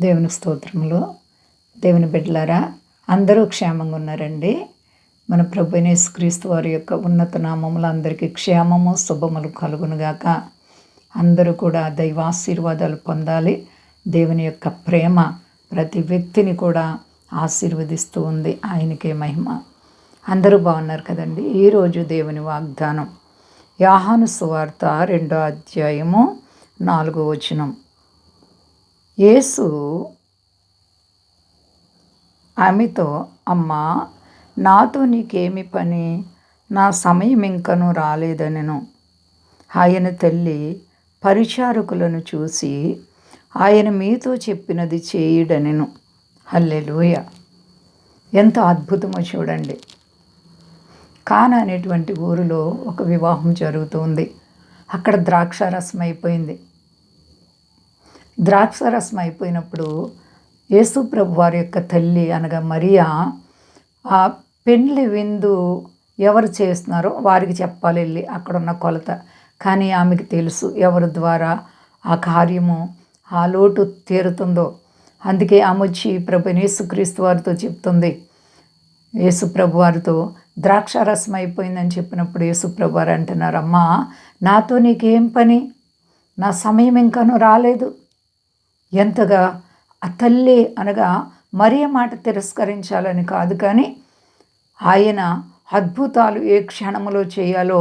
దేవుని స్తోత్రములు. దేవుని బిడ్డలారా అందరూ క్షేమంగా ఉన్నారండి. మన ప్రభు క్రీస్తు వారి యొక్క ఉన్నత నామములు అందరికీ క్షేమము శుభములు కలుగునుగాక అందరూ కూడా దైవాశీర్వాదాలు పొందాలి. దేవుని యొక్క ప్రేమ ప్రతి వ్యక్తిని కూడా ఆశీర్వదిస్తూ ఉంది. ఆయనకే మహిమ. అందరూ బాగున్నారు కదండి. ఈరోజు దేవుని వాగ్దానం. యాహాను సువార్త రెండో అధ్యాయము నాలుగో వచనం. యేసు ఆమెతో అమ్మా నాతో నీకేమి పని? నా సమయం ఇంకను రాలేదనెను. ఆయన తల్లి పరిచారకులను చూసి ఆయన మీతో చెప్పినది చేయుడనెను. హల్లెలూయ! ఎంత అద్భుతమో చూడండి. కాన అనేటువంటి ఊరిలో ఒక వివాహం జరుగుతుంది అక్కడ ద్రాక్షారసం అయిపోయింది ద్రాక్షరసం అయిపోయినప్పుడు యేసు ప్రభు వారి యొక్క తల్లి అనగా మరియా ఆ పెండ్లి విందు ఎవరు చేస్తున్నారో వారికి చెప్పాలి వెళ్ళి అక్కడున్న కొలత. కానీ ఆమెకు తెలుసు ఎవరి ద్వారా ఆ కార్యము ఆ లోటు తీరుతుందో. అందుకే ఆమె వచ్చి ప్రభు యేసుక్రీస్తు వారితో చెప్తుంది. యేసుప్రభు వారితో ద్రాక్షారసం అయిపోయిందని చెప్పినప్పుడు యేసుప్రభు వారు అంటున్నారు అమ్మా నాతో నీకేం పని? నా సమయం ఇంకాను రాలేదు. ఎంతగా ఆ తల్లి అనగా మరియ మాట తిరస్కరించాలని కాదు కానీ ఆయన అద్భుతాలు ఏ క్షణంలో చేయాలో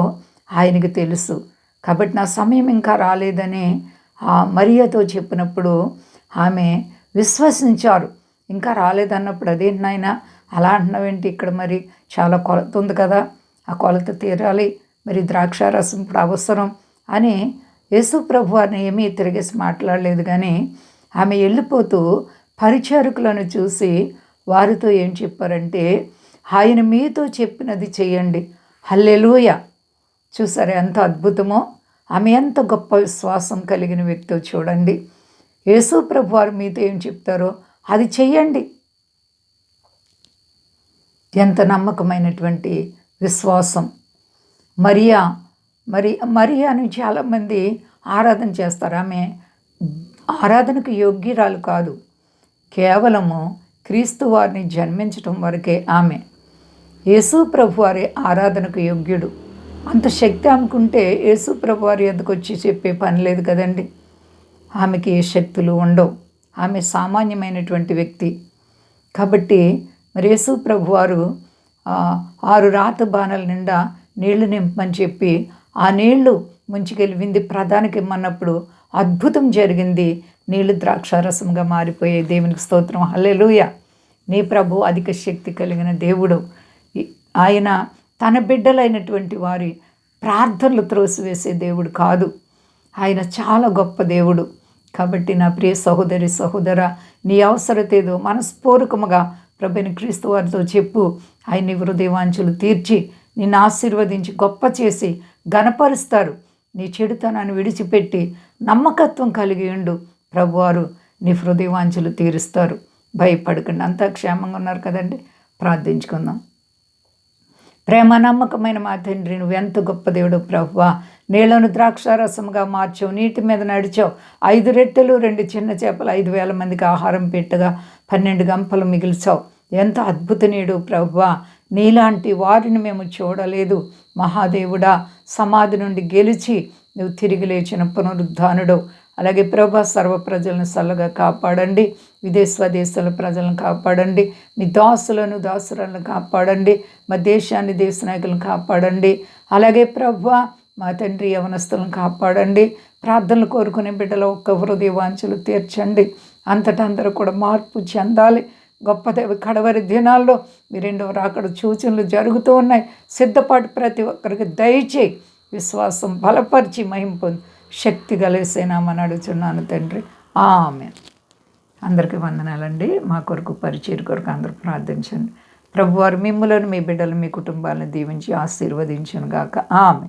ఆయనకి తెలుసు. కాబట్టి నా సమయం ఇంకా రాలేదని ఆ మరియతో చెప్పినప్పుడు ఆమె విశ్వసించారు. ఇంకా రాలేదన్నప్పుడు అదేంటి నాయన అలా అంటున్నావేంటి ఇక్కడ మరి? చాలా కొలత ఉంది కదా ఆ కొలత తీరాలి మరి ద్రాక్షారసం ఇప్పుడు అవసరం అని యేసు ప్రభు అని ఏమీ తిరిగేసి మాట్లాడలేదు. కానీ ఆమె వెళ్ళిపోతూ పరిచారకులను చూసి వారితో ఏం చెప్పారంటే ఆయన మీతో చెప్పినది చేయండి. హల్లెలూయ! చూసారా ఎంత అద్భుతమో! ఆమె ఎంత గొప్ప విశ్వాసం కలిగిన వ్యక్తో చూడండి. యేసు ప్రభు వారు మీతో ఏం చెప్తారో అది చెయ్యండి ఎంత నమ్మకమైనటువంటి విశ్వాసం! మరియా మరి మరియాని చాలామంది ఆరాధన చేస్తారు. ఆమె ఆరాధనకు యోగ్యురాలు కాదు. కేవలము క్రీస్తు వారిని జన్మించటం వరకే ఆమె. యేసు ప్రభు వారి ఆరాధనకు యోగ్యుడు. అంత శక్తి ఆమెకుంటే యేసు ప్రభు వారి ఎద్దకు వచ్చి చెప్పే పని లేదు కదండి? ఆమెకి ఏ శక్తులు ఉండవు. ఆమె సామాన్యమైనటువంటి వ్యక్తి. కాబట్టి మరి యేసు ప్రభు వారు ఆరు రాత బాణల నిండా నీళ్ళు నింపమని చెప్పి ఆ నీళ్ళు ముంచుకెళ్ళి వింది ప్రధానికి ఇమ్మన్నప్పుడు అద్భుతం జరిగింది. నీళ్ళు ద్రాక్షారసంగా మారిపోయే దేవునికి స్తోత్రం. హల్లెలూయ. నీ ప్రభు అధిక శక్తి కలిగిన దేవుడు. ఆయన తన బిడ్డలైనటువంటి వారి ప్రార్థనలు త్రోసివేసే దేవుడు కాదు. ఆయన చాలా గొప్ప దేవుడు. కాబట్టి నా ప్రియ సహోదరి సహోదర నీ అవసరత ఏదో మనస్పూర్వకముగా ప్రభుని క్రీస్తు వారితో చెప్పు. ఆయన హృదయవాంచులు తీర్చి నిన్ను ఆశీర్వదించి గొప్ప చేసి గనపరుస్తారు నీ చెడుతనాన్ని విడిచిపెట్టి నమ్మకత్వం కలిగి ఉండు. ప్రభువారు నీ హృదయవాంఛలు తీరుస్తారు. భయపడకండి. అంతా క్షేమంగా ఉన్నారు కదండి. ప్రార్థించుకుందాం. ప్రేమ నమ్మకమైన మా తండ్రి నువ్వు ఎంత గొప్ప దేవుడు ప్రభువా. నీళ్ళను ద్రాక్షారసముగా మార్చావు. నీటి మీద నడిచావు. ఐదు రెట్టెలు రెండు చిన్న చేపలు ఐదు వేల మందికి ఆహారం పెట్టగా పన్నెండు గంపలు మిగిల్చావు. ఎంత అద్భుత నీడు ప్రభువా. నీలాంటి వారిని మేము చూడలేదు. మహాదేవుడా సమాధి నుండి గెలిచి నువ్వు తిరిగి లేచిన పునరుద్ధానుడు. అలాగే ప్రభా సర్వ ప్రజలను చల్లగా కాపాడండి. విదేశదేశాల ప్రజలను కాపాడండి. మీ దాసులను దాసులను కాపాడండి. మా దేశాన్ని దేశ నాయకులను కాపాడండి. అలాగే ప్రభా మా తండ్రి యవనస్తులను కాపాడండి. ప్రార్థనలు కోరుకునే బిడ్డల ఒక్క హృదయ వాంఛలు తీర్చండి. అంతటా అందరూ కూడా మార్పు చెందాలి. గొప్ప కడవరి దినాల్లో మీ రెండవ రాకడ సూచనలు జరుగుతూ ఉన్నాయి. సిద్ధపాటు ప్రతి ఒక్కరికి దయచేయి విశ్వాసం బలపరిచి మహింపు శక్తి శక్తి కలిసేనామని అడుగుతున్నాను తండ్రి. ఆమె అందరికీ వందనాలండి. మా కొరకు పరిచయం కొరకు అందరూ ప్రార్థించండి. ప్రభువారు మిమ్మలను మీ బిడ్డలు మీ కుటుంబాలను దీవించి ఆశీర్వదించను గాక ఆమె